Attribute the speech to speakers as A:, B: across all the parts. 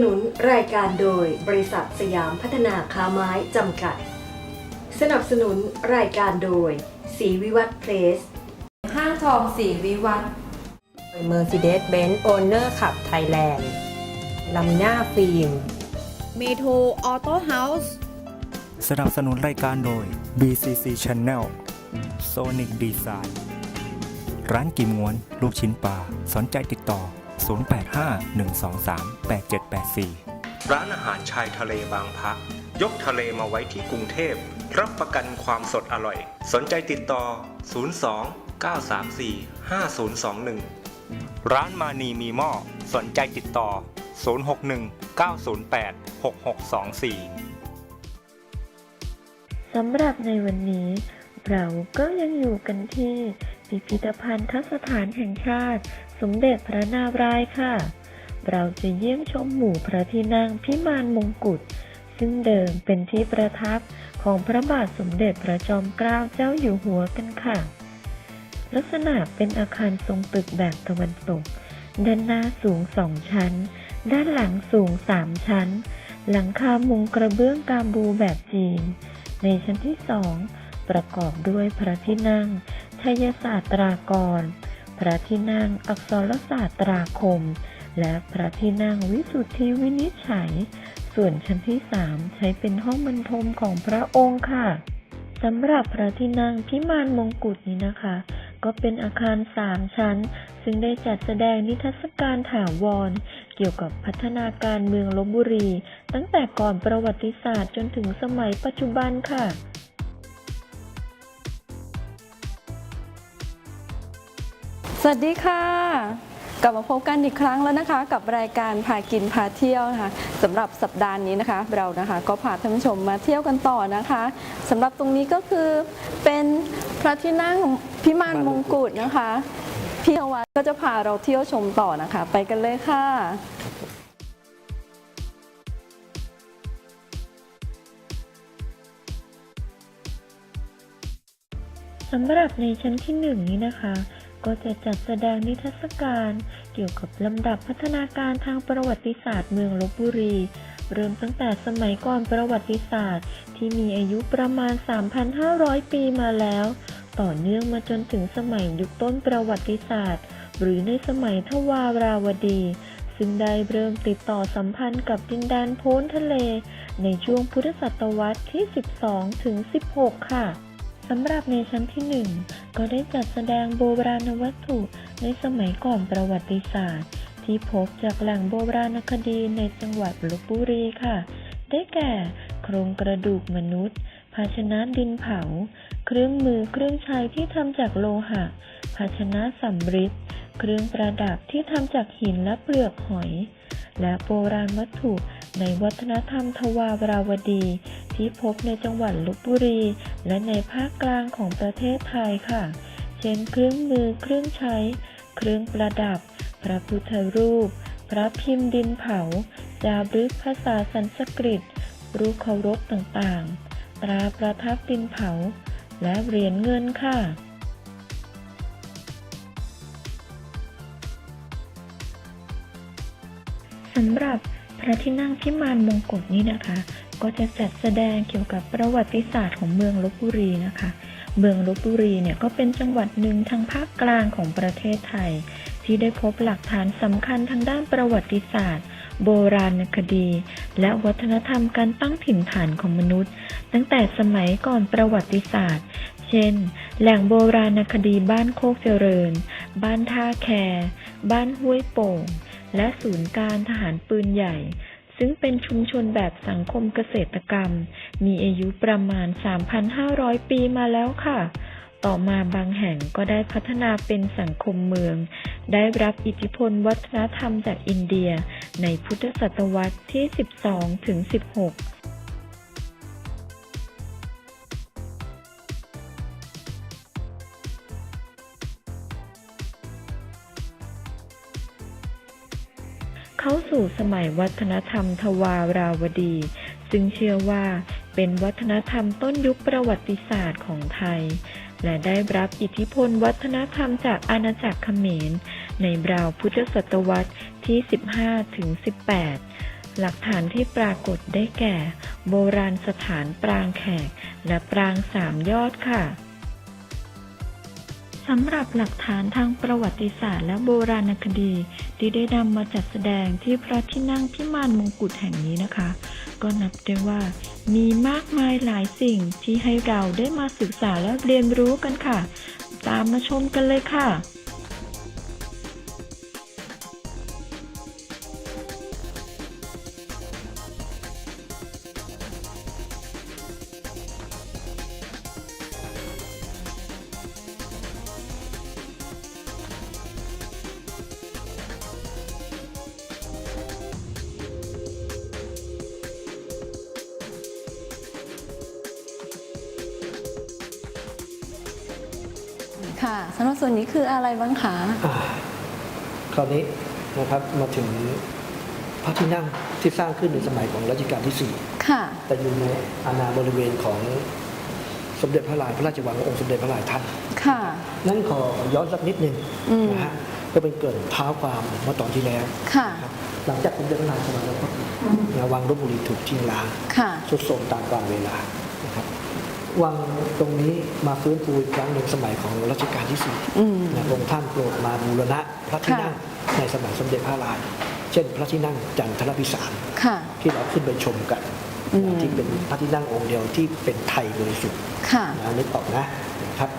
A: สนุนรายการโดยบริษัทสยามพัฒนาค้าไม้จำกัด สนับสนุนรายการโดย สีวิวัฒน์เพลส
B: ห้างทองสีวิวัฒน์
C: Mercedes-Benz Owner Club Thailand ลามิน่าฟิล์ม
D: เมโทรออโต้เฮาส์
E: สนับสนุนรายการโดย BCC Channel Sonic Design ร้านกิมงวน ลูกชิ้นปลาสนใจติดต่อ 0851238784 ร้านอาหารชายทะเลบางพระยกทะเลมาไว้ที่กรุงเทพ รับประกันความสดอร่อย สนใจติดต่อ 02 934 5021 ร้านมานีมีหม้อ สนใจติดต่อ 061 908 6624
F: สำหรับในวันนี้ เราก็ยังอยู่กันที่ พิพิธภัณฑสถานแห่งชาติ สมเด็จพระนารายณ์ค่ะ เราจะเยี่ยมชมหมู่พระที่นั่งพิมานมงกุฎซึ่งเดิมเป็นที่ประทับของพระบาทสมเด็จพระจอมเกล้าเจ้าอยู่หัวกันค่ะ ลักษณะเป็นอาคารทรงตึกแบบตะวันตก ด้านหน้าสูงสองชั้น ด้านหลังสูงสามชั้น หลังคามุงกระเบื้องกาบูแบบจีน ในชั้นที่สองประกอบด้วยพระที่นั่งชัยศาสตรากร พระที่นั่งอักษรศาสตราคม และพระที่นั่งวิสุทธิวินิจฉัย ส่วนชั้นที่สามใช้เป็นห้องบรรทมของพระองค์ค่ะสำหรับพระที่นั่งพิมานมงกุฎนี้นะคะ ก็เป็นอาคารสามชั้น ซึ่งได้จัดแสดงนิทรรศการถาวร เกี่ยวกับพัฒนาการเมืองลบบุรี ตั้งแต่ก่อนประวัติศาสตร์จนถึงสมัยปัจจุบันค่ะ
B: สวัสดีค่ะ กลับมาพบกันอีกครั้งแล้วนะคะ กับรายการพากินพาเที่ยวนะคะสำหรับสัปดาห์นี้นะคะ เรานะคะก็พาท่านผู้ชมมาเที่ยวกันต่อนะคะสำหรับตรงนี้ก็คือเป็นพระที่นั่งพิมานมงกุฎนะคะพี่นวัดก็จะพาเราเที่ยวชมต่อนะคะ ไปกันเลยค่ะ
F: สำหรับในชั้นที่หนึ่งนี้นะคะ ก็จะจัดแสดงนิทรรศการเกี่ยวกับลำดับพัฒนาการทางประวัติศาสตร์เมืองลบบุรี เริ่มตั้งแต่สมัยก่อนประวัติศาสตร์ ที่มีอายุประมาณ 3,500 ปีมาแล้ว ต่อเนื่องมาจนถึงสมัยยุคต้นประวัติศาสตร์ หรือในสมัยทวาราวดี ซึ่งได้เริ่มติดต่อสัมพันธ์กับดินแดนโพ้นทะเล ในช่วงพุทธศตวรรษที่ 12 ถึง 16 ค่ะ สำหรับในชั้นที่ 1 ก็ได้จัดแสดงโบราณวัตถุในสมัยก่อนประวัติศาสตร์ ที่พบจากแหล่งโบราณคดีในจังหวัดลบบุรีค่ะ ได้แก่ โครงกระดูกมนุษย์ ภาชนะดินเผา เครื่องมือเครื่องใช้ที่ทำจากโลหะ ภาชนะสำริดเครื่องประดับที่ทำจากหินและเปลือกหอย และโบราณวัตถุ ในวัฒนธรรมทวาราวดี ที่พบในจังหวัดลบบุรี และในภาคกลางของประเทศไทยค่ะ เช่นเครื่องมือเครื่องใช้ เครื่องประดับ พระพุทธรูป พระพิมพ์ดินเผา จารึกภาษาสันสกฤต รูปเคารพต่างๆ ตราประทับดินเผา และเหรียญเงินค่ะสำหรับ พระที่นั่งพิมานมงกุฎนี้นะคะ ก็จะจัดแสดงเกี่ยวกับประวัติศาสตร์ของเมืองลบบุรีนะคะ เมืองลบบุรีเนี่ยก็เป็นจังหวัดหนึ่งทางภาคกลางของประเทศไทย ที่ได้พบหลักฐานสำคัญทางด้านประวัติศาสตร์ โบราณคดี และวัฒนธรรมการตั้งถิ่นฐานของมนุษย์ ตั้งแต่สมัยก่อนประวัติศาสตร์ เช่น แหล่งโบราณคดีบ้านโคกเจริญ บ้านท่าแค บ้านห้วยโป่ง และศูนย์การทหารปืนใหญ่ ซึ่งเป็นชุมชนแบบสังคมเกษตรกรรม มีอายุประมาณ 3,500 ปีมาแล้วค่ะ ต่อมาบางแห่งก็ได้พัฒนาเป็นสังคมเมือง ได้รับอิทธิพลวัฒนธรรมจากอินเดียในพุทธศตวรรษที่ 12 ถึง 16 เข้าสู่สมัยวัฒนธรรมทวาราวดี ซึ่งเชื่อว่าเป็นวัฒนธรรมต้นยุคประวัติศาสตร์ของไทย และได้รับอิทธิพลวัฒนธรรมจากอาณาจักรเขมร ในราวพุทธศตวรรษที่ 15 ถึง 18 หลักฐานที่ปรากฏได้แก่ โบราณสถานปรางแขกและปรางสามยอดค่ะ สำหรับหลักฐานทางประวัติศาสตร์และโบราณคดี ที่ได้นำมาจัดแสดงที่พระที่นั่งพิมานมงกุฎแห่งนี้นะคะ ก็นับได้ว่ามีมากมายหลายสิ่งที่ให้เราได้มาศึกษาและเรียนรู้กันค่ะ ตามมาชมกันเลยค่ะ
B: ค่ะสำหรับส่วนนี้คืออะไรบ้างคะ
G: อ่าคราวนี้นะครับมาถึงพระที่นั่งที่สร้างขึ้นในสมัยของรัชกาลที่
B: ค่ะ
G: 4 แต่อยู่ในอาณาบริเวณของสมเด็จพระลายพระราชวังองค์สมเด็จพระลายท่าน
B: ค่ะ
G: นั่นขอย้อนสักนิดหนึ่ง
B: อืม
G: นะฮะก็เป็นเกริดเท้าความเมื่อตอนที่แล้ว
B: ค่ะ
G: นะครับหลังจากสมเด็จพระลายสวังแล้วก็นะวังลบบุรีถูกทิ้งร้าง
B: ค่ะ
G: สุดโทรมตามกาลเวลานะครับ วังตรงนี้มาฟื้นฟูอีกครั้งหนึ่งสมัยของรัชกาลที่สี่
B: อืม
G: นะองค์ท่านโปรดมาบูรณะพระที่นั่งในสมัยสมเด็จพระลาย เช่น พระที่นั่งจันทรพิสาร
B: ค่ะ
G: ที่เราขึ้นไปชมกัน
B: อืม
G: ที่เป็นพระที่นั่งองค์เดียวที่เป็นไทยบริสุทธิ์
B: ค่ะ
G: นะนึกออกนะนะครับ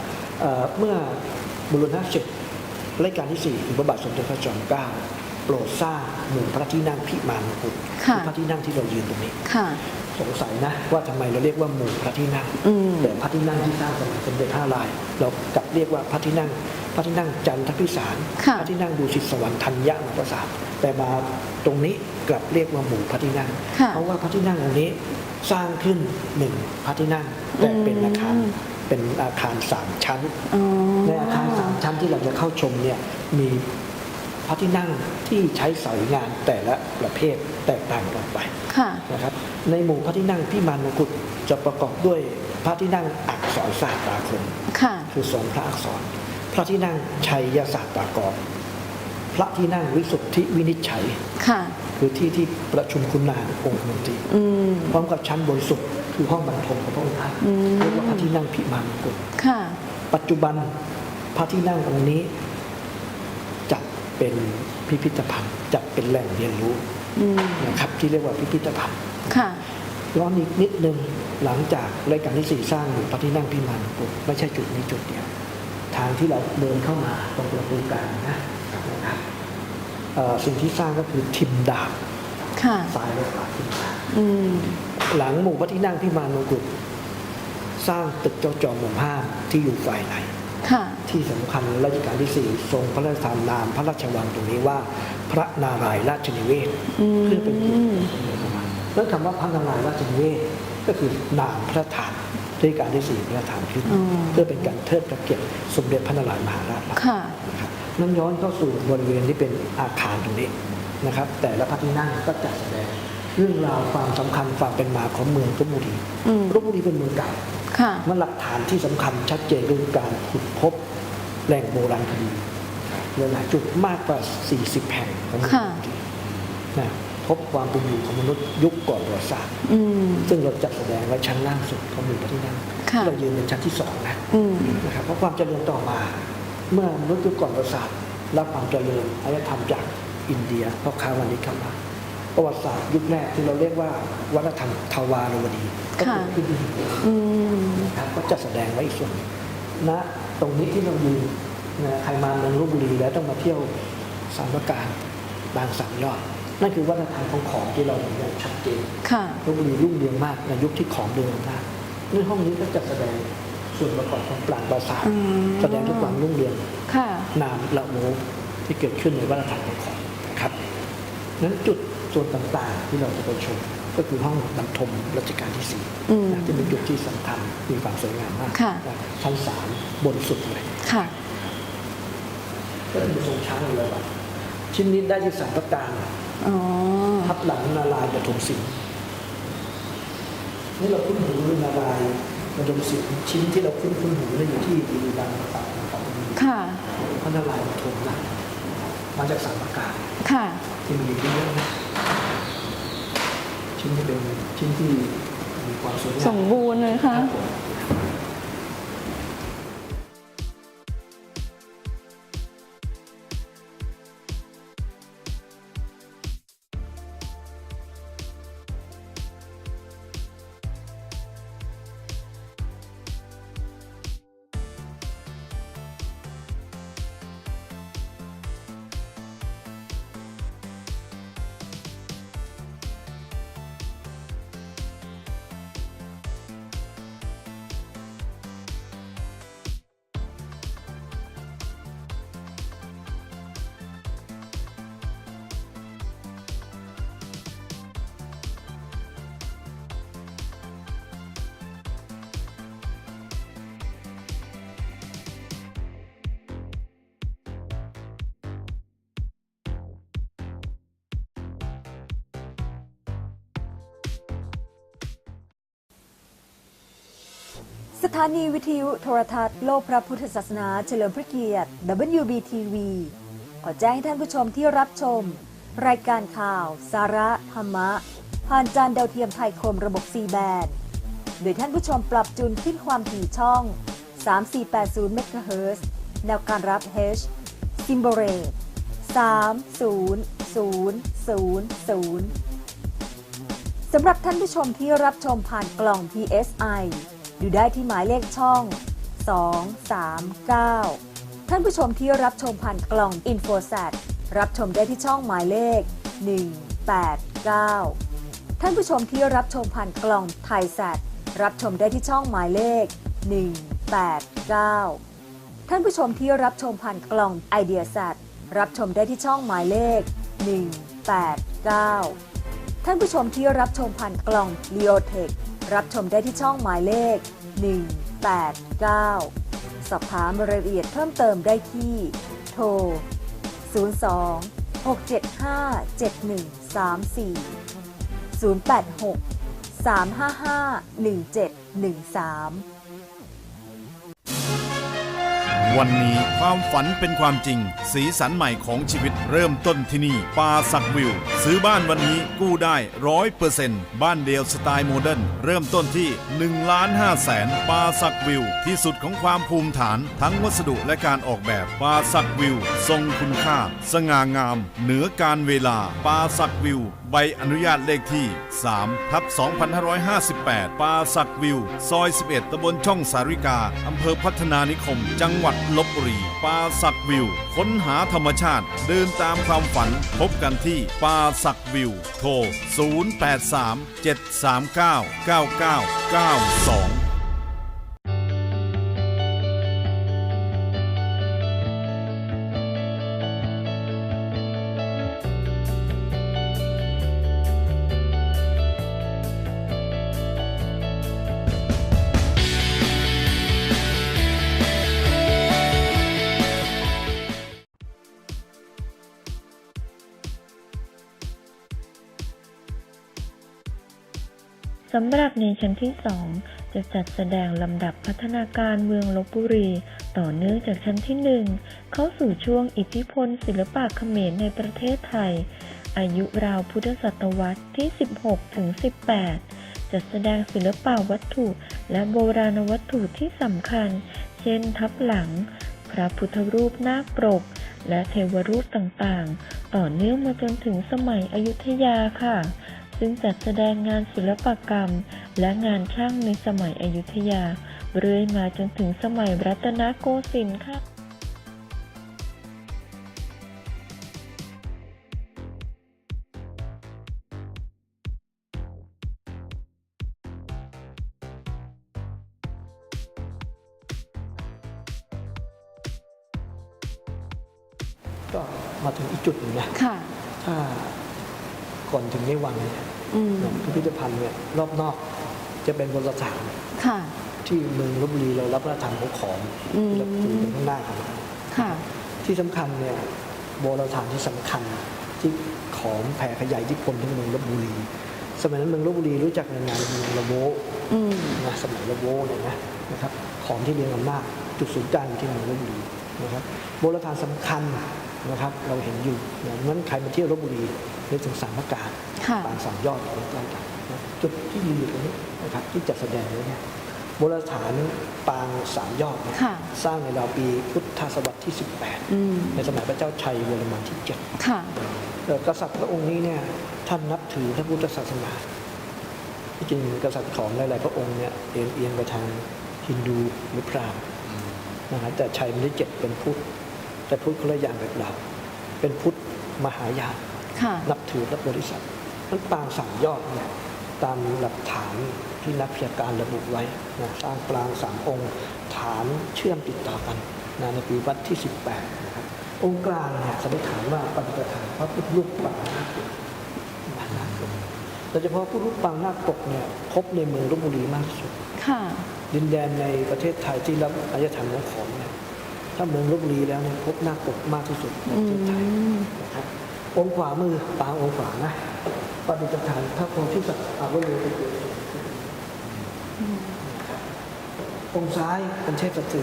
G: เอ่อเมื่อบูรณะเสร็จรัชกาลที่สี่คือพระบาทสมเด็จพระจอมเกล้าโปรดสร้างหมู่พระที่นั่งพิมานมกุฎ
B: ค่ะ
G: พระที่นั่งที่เรายืนตรงนี้
B: ค่ะ
G: สงสัยนะว่าทำไมเราเรียกว่าหมู่พระที่นั่ง
B: อืม
G: แต่พระที่นั่งที่สร้างสมัยสมเด็จพระนารายณ์เรากลับเรียกว่าพระที่นั่ง พระที่นั่งจันทพิสาร
B: ค่ะ
G: พระที่นั่งดูสิตสวรรค์ธัญญมประสาทแต่มาตรงนี้กลับเรียกว่าหมู่พระที่นั่ง
B: ค่ะ
G: เพราะว่าพระที่นั่งองค์นี้สร้างขึ้นหนึ่งพระที่นั่งแต่เป็นอาคาร
B: อืม
G: เป็นอาคารสามชั้น
B: อ๋อ
G: ในอาคารสามชั้นที่เราจะเข้าชมเนี่ยมีพระที่นั่งที่ใช้สายงานแต่ละประเภทแตกต่างกันไป
B: ค่ะ
G: นะครับ ในหมู่พระที่นั่งพิมานมงกุฎจะประกอบด้วยพระที่นั่งอักษรศาสตราคม
B: ค่ะ
G: คือสองพระอักษร พระที่นั่งชัยยศาสตรากรพระที่นั่งวิสุทธิวินิจฉัย
B: ค่ะ
G: คือที่ที่ประชุมคุณนางองค์มนตรี
B: อืม
G: พร้อมกับชั้นบนสุดคือห้องบรรทมของพระองค์ท่าน
B: อืม
G: เรียกว่าพระที่นั่งพิมานมงกุฎ
B: ค่ะ
G: ปัจจุบันพระที่นั่งองค์นี้จัดเป็นพิพิธภัณฑ์จัดเป็นแหล่งเรียนรู้
B: อืม
G: นะครับที่เรียกว่าพิพิธภัณฑ์
B: ค่ะ
G: ย้อนอีกนิดนึงหลังจากรายการที่สี่สร้างอยู่พระที่นั่งพิมานปุ๊บไม่ใช่จุดนี้จุดเดียว ทางที่เราเดินเข้ามาตรงประตูกลางนะนะครับเอ่อสิ่งที่สร้างก็คือทิมดาบ
B: ค่ะ
G: ซ้ายและขวาทิมดาบ
B: อืม
G: หลังหมู่พระที่นั่งพิมานมงกุฎสร้างตึกเจ้าจอมหม่อมห้ามที่อยู่ฝ่ายใน
B: ค่ะ
G: ที่สำคัญรัชกาลที่สี่ทรงพระราชทานนามพระราชวังตรงนี้ว่า พระนารายณ์ราชนิเวศ
B: อืม
G: เพื่อเป็นเกียรติแก่สมเด็จพระบาท แล้วคำว่าพระนารายณ์ราชนิเวศก็คือนามพระทานรัชกาลที่สี่พระราชทานขึ้น
B: อ๋อ
G: เพื่อเป็นการเทิดพระเกียรติสมเด็จพระนารายณ์มหาราชเรา
B: ค่ะ
G: นะครับนั่นย้อนเข้าสู่บริเวณที่เป็นอาคารตรงนี้นะครับ แต่ละพระที่นั่งก็จัดแสดงเรื่องราวความสำคัญความเป็นมาของเมืองลบบุรี
B: อืม
G: ลบบุรีเป็นเมืองเก่า
B: ค่ะ
G: มันหลักฐานที่สำคัญชัดเจนคือการขุดพบแหล่งโบราณคดีหลายๆจุดมากกว่า 40 แห่งของเมือง
B: ค่ะ
G: ลพบุรีนะ พบความเป็นอยู่ของมนุษย์ยุคก่อนประวัติศาสตร์
B: อืม
G: ซึ่งเราจัดแสดงไว้ชั้นล่างสุดของหมู่พระที่นั่ง
B: ค่ะ
G: เรายืนเป็นชั้นที่สองนะ
B: อืม
G: นะครับเพราะความเจริญต่อมา เมื่อมนุษย์ยุคก่อนประวัติศาสตร์รับความเจริญอารยธรรมจากอินเดียเพราะค้าวันนี้เข้ามาประวัติศาสตร์ยุคแรกที่เราเรียกว่าวัฒนธรรมทวารวดีก็
B: ค่ะ
G: เกิดขึ้นที่อินเดีย
B: อืม
G: นะครับก็จะแสดงไว้อีกส่วนหนึ่งณตรงนี้ที่เรายืนนะใครมาเมืองลบบุรีแล้วต้องมาเที่ยวสามประการบางสามยอด นั่นคือวัฒนธรรมของของที่เราเห็นอย่างชัดเจน
B: ค่ะ
G: ลบบุรีรุ่งเรืองมากในยุคที่ของเดินมากในห้องนี้ก็จะแสดงส่วนประกอบของปรางปราสาท
B: อืม
G: แสดงถึงความรุ่งเรือง
B: ค่ะ
G: นามละโมที่เกิดขึ้นในวัฒนธรรมของของนะครับนั้นจุดส่วนต่างๆที่เราจะไปชมก็คือห้องบรรทมรัชกาลที่สี่
B: อืม
G: นะที่เป็นจุดที่สำคัญมีความสวยงามมาก
B: ค่ะ
G: นะชั้นสามบนสุดเลย
B: ค่ะ
G: ก็คือทรงช้างเลยว่าชิ้นนี้ได้ที่สามประการ
B: อ๋อ
G: ทับหลังนารายณ์ปฐมศิลป์นี่เราคุ้นหูเรื่องนารายณ์ปฐมศิลป์ชิ้นที่เราคุ้นคุ้นหูนี่อยู่ที่บุรีรัมย์ฝั่งของ
B: ค่ะ
G: พระนารายณ์ปฐมนะมาจากสามประการ
B: ค่ะ
G: ที่มีอยู่เยอะนะชิ้นที่เป็นชิ้นที่มีความสวยงาม
B: สมบูรณ์เลยค่ะ
A: สถานีวิทยุโทรทัศน์โลกพระพุทธศาสนาเฉลิมพระเกียรติ WBTV ขอแจ้งให้ท่านผู้ชมที่รับชม รายการข่าว สาระธรรมะ ผ่านจานดาวเทียมไทยคมระบบ C แบนโดยท่านผู้ชมปรับจูนขึ้นความถี่ช่อง 3480เมกะเฮิรตซ์แนวการรับ H ซิมโบเรต300000สำหรับท่านผู้ชมที่รับชมผ่านกล่อง PSI ดูได้ที่หมายเลขช่อง 239 ท่านผู้ชมที่รับชมผ่านกล่อง InfoSat รับชมได้ที่ช่องหมายเลข 189 ท่านผู้ชมที่รับชมผ่านกล่อง t h a i s a t รับชมได้ที่ช่องหมายเลข 189 ท่านผู้ชมที่รับชมผ่านกล่อง IdeaSat รับชมได้ที่ช่องหมายเลข 189 ท่านผู้ชมที่รับชมผ่านกล่อง Leotech รับชมได้ที่ช่องหมายเลข 189 สอบถามรายละเอียดเพิ่มเติมได้ที่ โทร 02 675 7134 086 355 1713
H: วันนี้ความฝันเป็นความจริง สีสันใหม่ของชีวิตเริ่มต้นที่นี่ปาสักวิว ซื้อบ้านวันนี้กู้ได้ร้อยเปอร์เซ็นต์บ้านเดียวสไตล์โมเดิร์นเริ่มต้นที่1ล้าน5แสนปาสักวิว ที่สุดของความภูมิฐาน ทั้งวัสดุและการออกแบบปาสักวิว ทรงคุณค่า สง่างาม เหนือการเวลาปาสักวิวใบอนุญาตเลขที่ 3 ทับ 2558 ปาสักวิว ซอย 11 ตำบลช่องสาริกา อำเภอพัฒนานิคม จังหวัดลบบุรี ปาสักวิว ค้นหาธรรมชาติ เดินตามความฝัน พบกันที่ปาสักวิว โทร 083 739 9992ำ
F: หรับในชั้นที่ 2 จะจัดแสดงลำดับพัฒนาการเมืองลบบุรี ต่อเนื่องจากชั้นที่ 1 เข้าสู่ช่วงอิทธิพลศิลปะเขมรในประเทศไทย อายุราวพุทธศตวรรษที่ 16ถึง18 จัดแสดงศิลปะวัตถุและโบราณวัตถุที่สำคัญ เช่น ทับหลัง พระพุทธรูปนาคปรก และเทวรูปต่างๆ ต่อเนื่องมาจนถึงสมัยอยุธยาค่ะ ซึ่งจัดแสดงงานศิลปกรรม และงานช่างในสมัยอยุธยา เรื่อยมาจนถึงสมัยรัตนโกสินทร์ค่ะ
G: รอบนอกจะเป็นบนสถาน
B: ค่ะ
G: ที่เมืองลบบุรีเรารับประทานของของ
B: อืม
G: ที่เราถือเป็นข้างหน้ากัน
B: ค่ะ
G: ที่สำคัญเนี่ยโบราณสถานที่สำคัญที่ของแผ่ขยายอิทธิพลทั้งเมืองลบบุรี สมัยนั้นเมืองลบบุรีรู้จักในงานเมืองละโว
B: อืม
G: นะสมัยละโวเนี่ยนะนะครับของที่เรียงอำนาจจุดศูนย์กลางอยู่ที่เมืองลบบุรีนะครับโบราณสถานสำคัญนะครับเราเห็นอยู่อย่างนั้นใครมาเที่ยวลบบุรีนึกถึงสามพระการ
B: ค่ะ
G: ปางสามยอดใกล้ๆกันนะ จุดที่ยืนอยู่ตรงนี้นะครับที่จัดแสดงไว้เนี่ยโบราณสถานปางสามยอดเนี่ย
B: ค่ะ
G: สร้างในราวปีพุทธศตวรรษที่
B: อืม
G: 18 ในสมัยพระเจ้าชัยวรมันที่7
B: ค่ะ
G: เอ่อกษัตริย์พระองค์นี้เนี่ยท่านนับถือพระพุทธศาสนาที่จริงกษัตริย์ของหลายๆพระองค์เนี่ยเอียงเอียงไปทางฮินดูหรือพราหมณ์นะครับแต่ชัยมันที่เจ็ดเป็นพุทธแต่พุทธคนละอย่างแบบเราเป็นพุทธมหายาน
B: ค่ะ
G: นับถือพระโพธิสัตว์นั้นปางสามยอดเนี่ย ตามหลักฐานที่นักพิชาการระบุไว้นะสร้างปรางสามองค์ ฐานเชื่อมติดต่อกันนะในปีวัดที่ 18นะครับองค์กลางเนี่ยสันนิษฐานว่าปฏิปทานพระพุทธรูปปางนาคปกปางนาคปกโดยเฉพาะพุทธรูปปางนาคปกเนี่ยพบในเมืองลบบุรีมากที่สุด
B: ค่ะ
G: ดินแดนในประเทศไทยที่รับอารยธรรมของขอมเนี่ยถ้าเมืองลบบุรีแล้วเนี่ยพบนาคปกมากที่สุดในประเทศไทย
B: อืม
G: นะครับองค์ขวามือปางองค์ขวานะ ปฏิปทานพระโพธิสัตว์อาวโลเป็นเกิดนะครับองค์ซ้ายเป็นเทพสตรี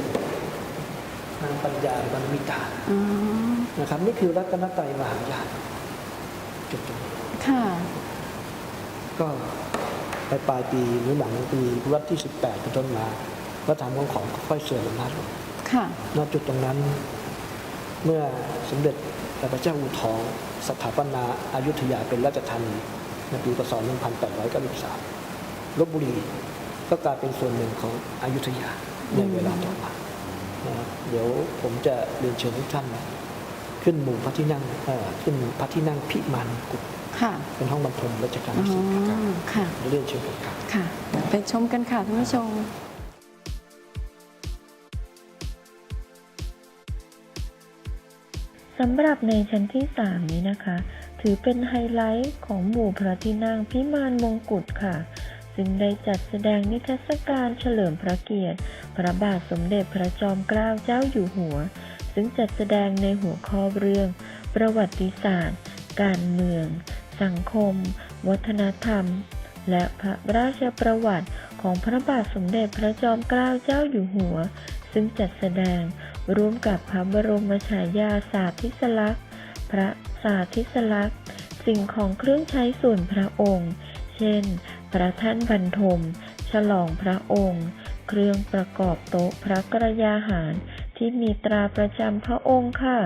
G: นางปัญญาบรรมิตา
B: อ๋อ
G: นะครับ นี่คือรัตนตรัยมหายานจุดตรงนี้
B: ค่ะ
G: ก็ไปปลายปีหรือหลังปีวัดที่ 18เป็นต้นมาพระธรรมของของค่อยๆเสื่อมลงมาลง
B: ค่ะ
G: ณจุดตรงนั้น เมื่อสมเด็จพระเจ้าอู่ทอง สถาปนาอายุทยาเป็นราชธานี ในปีพศ1893ลบบุรีก็กลายเป็นส่วนหนึ่งของอยุธยาในเวลาต่อมานะครับเดี๋ยวผมจะเรียนเชิญทุกท่านนะขึ้นหมู่พระที่นั่งเอ่อขึ้นพระที่นั่งพิมานกุฎ
B: ค่ะ
G: เป็นห้องบรรทมรัชกาล
B: อ๋อ
G: ที่สิบครับ
B: ค่ะ
G: เดี๋ยวเรียนเชิญครับ
B: ค่ะ ไปชมกันค่ะท่านผู้ชม
F: สำหรับในชั้นที่ 3 นี้นะคะ ถือเป็นไฮไลท์ของหมู่พระที่นั่งพิมานมงกุฎค่ะ ซึ่งได้จัดแสดงนิทรรศการเฉลิมพระเกียรติ พระบาทสมเด็จพระจอมเกล้าเจ้าอยู่หัว ซึ่งจัดแสดงในหัวข้อเรื่อง ประวัติศาสตร์ การเมือง สังคม วัฒนธรรม และพระราชประวัติของพระบาทสมเด็จพระจอมเกล้าเจ้าอยู่หัว ซึ่งจัดแสดงร่วมกับพระบรมฉายาสาธิสลักษณ์ พระสาธิสลักษณ์ สิ่งของเครื่องใช้ส่วนพระองค์ เช่น พระท่านบรรทม ฉลองพระองค์ เครื่องประกอบโต๊ะพระกระยาหารที่มีตราประจำพระองค์ค่ะ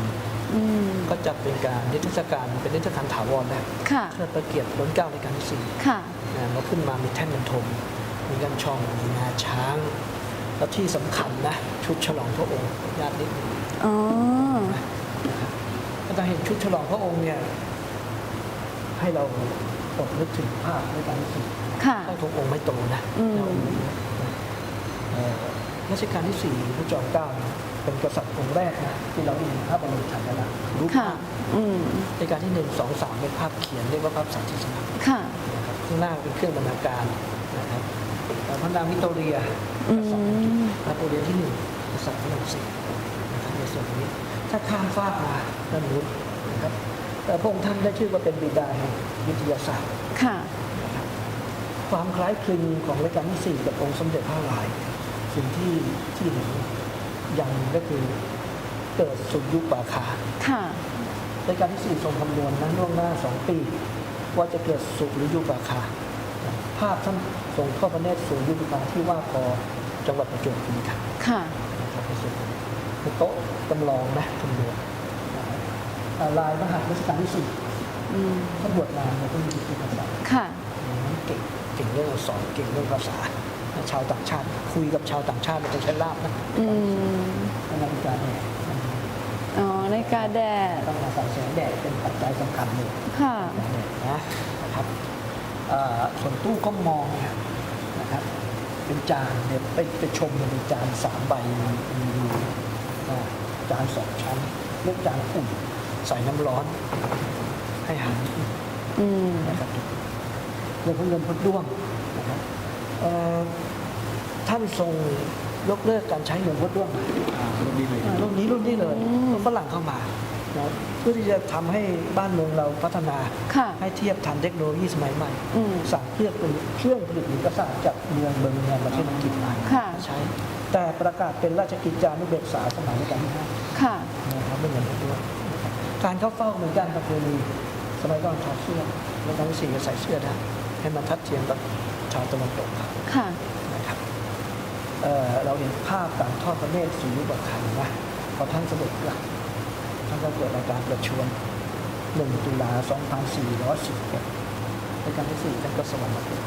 G: องบรรทม
B: อืม
G: ก็จะเป็นการนิทรรศการเป็นนิทรรศการถาวรแล้ว
B: ค่ะ
G: เพื่อประเกียรติล้นเกล้าในการที่สี่
B: ค่ะ
G: นะเราขึ้นมามีแท่นบรรทมมีกันช่องมีงาช้าง แล้วที่สำคัญนะชุดฉลองพระองค์ญาตินิดหนึง
B: อ๋อ
G: นะครับก็จะเห็นชุดฉลองพระองค์เนี่ยให้เราตกนึกถึงภาพในการที่สี่
B: ค่ะ
G: เข้าทงองค์ไม่โตนะ
B: อืม
G: แล้วองค์นี้นะเอ่อรัชกาลที่สี่พระจอมเกล้า เนี่ยเป็นกษัตริย์องค์แรกนะที่เราได้เห็นภาพบรมฉายาลักษณ์รูป
B: ค่ะ
G: ภาพ
B: อืม
G: ในการที่หนึ่งสองสามเป็นภาพเขียนเรียกว่าภาพสาธิตลักษณ์
B: ค่ะ
G: นะครับข้างหน้าเป็นเครื่องบรรณาการนะครับเอ่อพระนางวิกตอเรีย
B: อื
G: กษัตริย์อังกฤษ
B: ม
G: นโปเลียนที่หนึ่งกษัตริย์ฝรั่งเศสนะครับในส่วนนี้ถ้าข้ามฟากมาด้านนู้นนะครับแต่พระองค์ท่านได้ชื่อว่าเป็นบิดาแห่งวิทยาศาสตร์
B: ค่ะ
G: นะครับความคล้ายคลึงของรายการที่สี่กับองค์สมเด็จพระนารายณ์สิ่งที่ที่เห็น อย่างหนึ่งก็คือเกิดสุญยุปราคา
B: ค่ะ
G: รายการที่สี่ทรงคำนวณนั้นล่วงหน้าสองปี ว่าจะเกิดสุหรือยุปราคา ภาพท่านทรงทอดพระเนตรสุยุปราคาที่ว่าพอจังหวัดประจวบคีรีขันธ์
B: ค่ะ
G: นะครับในส่วนนี้คือโต๊ะจำลองนะคำนวณนะครับอ่าลายมหารัชกาลที่สี่
B: อืม
G: ท่านบวชนานเนี่ยต้องมีจิตภาษา
B: ค่ะ
G: เก่งเก่งเรื่องอักษรเก่งเรื่องภาษา ชาวต่างชาติ คุยกับชาวต่างชาติมันจะใช้ลาบนะ
B: อืม
G: นาฬิกาแดด
B: อ๋อในกาแดด
G: ต้องอาศัยแสงแดดเป็นปัจจัยสำคัญเลย
B: ค่ะ
G: แสงแดดนะนะครับอ่าส่วนตู้ก้มมองเนี่ยนะครับจานเนี่ยไปไปชมในจานสามใบมีมีรูอ่าจานสองชั้นเลือกจานอุ่นใส่น้ำร้อนให้อาหารอิ่ม
B: อืม
G: นะครับเรื่องของเงินพดด้วงนะครับเอ่อ ท่านทรงยกเลิกการใช้เงินพดด้วงรุ่นนี้เลยรุ่นนี้รุ่นนี้เลยฝรั่งเข้ามานะเพื่อที่จะทำให้บ้านเมืองเราพัฒนา
B: ค่ะ
G: ให้เทียบทันเทคโนโลยีสมัยใหม่
B: อืม
G: สั่งเครื่องผลิตเครื่องผลิตหรือกระสานจากเมืองเบอร์มิงแฮมประเทศอังกฤษมา
B: ค่ะ
G: ใช้ แต่ประกาศเป็นราชกิจจานุเบกษาสมัยรัชกาลที่ห้า
B: ค่ะ
G: นะครับไม่เหมือนกันด้วยนะครับการเข้าเฝ้าเหมือนกันประเพณีสมัยก่อนถอดเสื้อแล้วตอนที่สี่ก็ใส่เสื้อได้ให้มันทัดเทียมกับ ชาวตะวันตกครับ
B: ค่ะ
G: นะครับเอ่อเราเห็นภาพการทอดพระเนตรสีรุปคันนะพอท่านเสด็จกลับท่านก็เกิดรายการประชวร1ตุลา 2411ในการที่สี่ท่านก็สวรรคต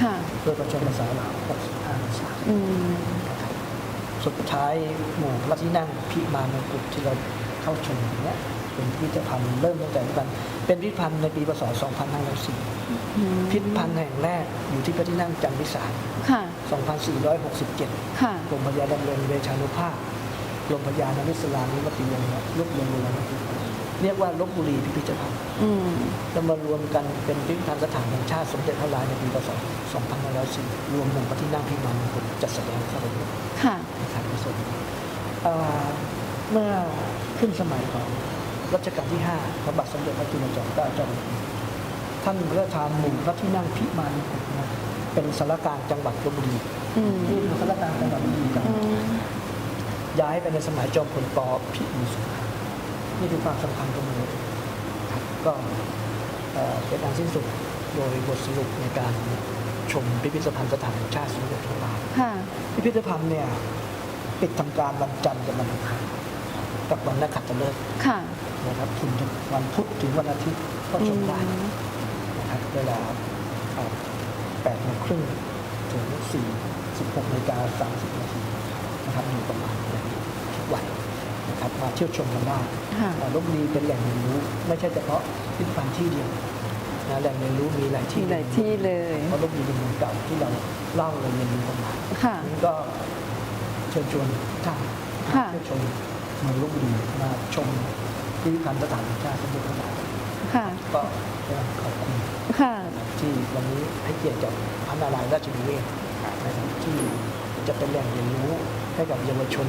B: ค่ะ
G: โดยประชวรภาษาลาว65พรรษา
B: อืม
G: นะครับสุดท้ายหมู่พระที่นั่งพิมานมงกุฎที่เราเข้าชมอย่างเนี้ย เป็นพิพิธภัณฑ์เริ่มตั้งแต่พิพิธภัณฑ์เป็นพิพิธภัณฑ์ในปีพศ 2504
B: อืม
G: พิพิธภัณฑ์แห่งแรกอยู่ที่พระที่นั่งจันทร์วิสาร
B: ค่ะ
G: 2467
B: ค่ะ
G: กรมพระยาดำเนินเวชานุภาพกรมพระยานาวิสลานิมติวงศ์รวบรวมมูลนิธิเรียกว่าลบบุรีพิพิธภัณฑ์
B: อืม
G: แล้วมารวมกันเป็นพิพิธภัณฑ์สถานแห่งชาติสมเด็จพระลายในปีพศ 2504รวมหนึ่งพระที่นั่งพิมานมงกุฎจัดแสดงเข้าไปด้วย
B: ค่ะ
G: นะครับในส่วนนี้เอ่อเมื่อขึ้นสมัยของ รัชกาลที่ 5 พระบาทสมเด็จพระจุลจอมเกล้าเจ้าอยู่หัวท่านพระราชทานหมู่พระที่นั่งพิมานมงกุฎนะเป็นสารกลารจังหวัดลบบุรี
B: อืม
G: ที่เป็นสารกลารจังหวัดลบบุรีกัน
B: อืม
G: ย้ายไปในสมัยจอมพลปพิบูลสงครามนี่คือความสำคัญตรงนี้ครับก็เอ่อเป็นอันสิ้นสุดโดยบทสรุปในการชมพิพิธภัณฑ์สถานแห่งชาติสมเด็จพระบาท
B: ค่ะ
G: พิพิธภัณฑ์เนี่ยปิดทำการวันจันทร์กับวันอังคารกับวันนักขัตฤกษ์
B: ค่ะ
G: นะครับถึงวันพุธถึงวันอาทิตย์ก็ชมได้
B: อืม
G: นะครับเวลา8โมงครึ่งถึง4 16นาฬิกา30นาทีนะครับมีประมาณอย่างนี้ทุกวันนะครับมาเที่ยวชมกันได้
B: ค่ะ
G: อ่าลบบุรีเป็นแหล่งเรียนรู้ ไม่ใช่เฉพาะพิพิธภัณฑ์ที่เดียวนะแหล่งเรียนรู้มีหลายที่
B: มีหลายที่เลย
G: เพราะลบบุรีเป็นเมืองเก่าที่เราเล่าเราเรียนรู้กันมา
B: ค่ะ
G: นี่ก็เชิญชวนทุกท่าน
B: ค่ะ
G: เที่ยวชมเมืองลบบุรีมาชม พิพิธภัณฑ์สถานแห่งชาติสมเด็จพระบาท
B: ค่ะ
G: ก็ขอบคุณ
B: ค่ะ
G: ที่วันนี้ให้เกียรติจากพระนารายณ์ราชนิเวศนะครับที่จะเป็นแหล่งเรียนรู้ให้กับเยาวชน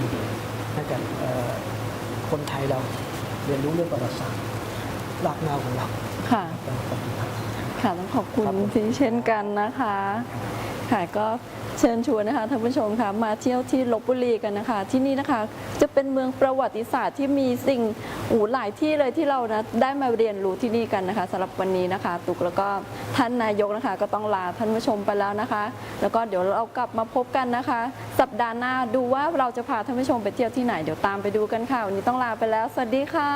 G: ให้กับเอ่อคนไทยเราเรียนรู้เรื่องประวัติศาสตร์รากเหง้าของเรา
B: ค่ะ
G: เป็นขอบคุณครับ
B: ค่ะต้องขอบคุณ
G: ครับผม
B: ที่เช่นกันนะคะค่ะก็ เชิญชวนนะคะท่านผู้ชมค่ะมาเที่ยวที่ลบบุรีกันนะคะ ที่นี่นะคะจะเป็นเมืองประวัติศาสตร์ที่มีสิ่งอูหลายที่เลยที่เรานะได้มาเรียนรู้ที่นี่กันนะคะสำหรับวันนี้นะคะ ตุกแล้วก็ท่านนายกนะคะ ก็ต้องลาท่านผู้ชมไปแล้วนะคะ แล้วก็เดี๋ยวเรากลับมาพบกันนะคะ สัปดาห์หน้าดูว่าเราจะพาท่านผู้ชมไปเที่ยวที่ไหนเดี๋ยวตามไปดูกันค่ะวันนี้ต้องลาไปแล้ว สวัสดีค่ะ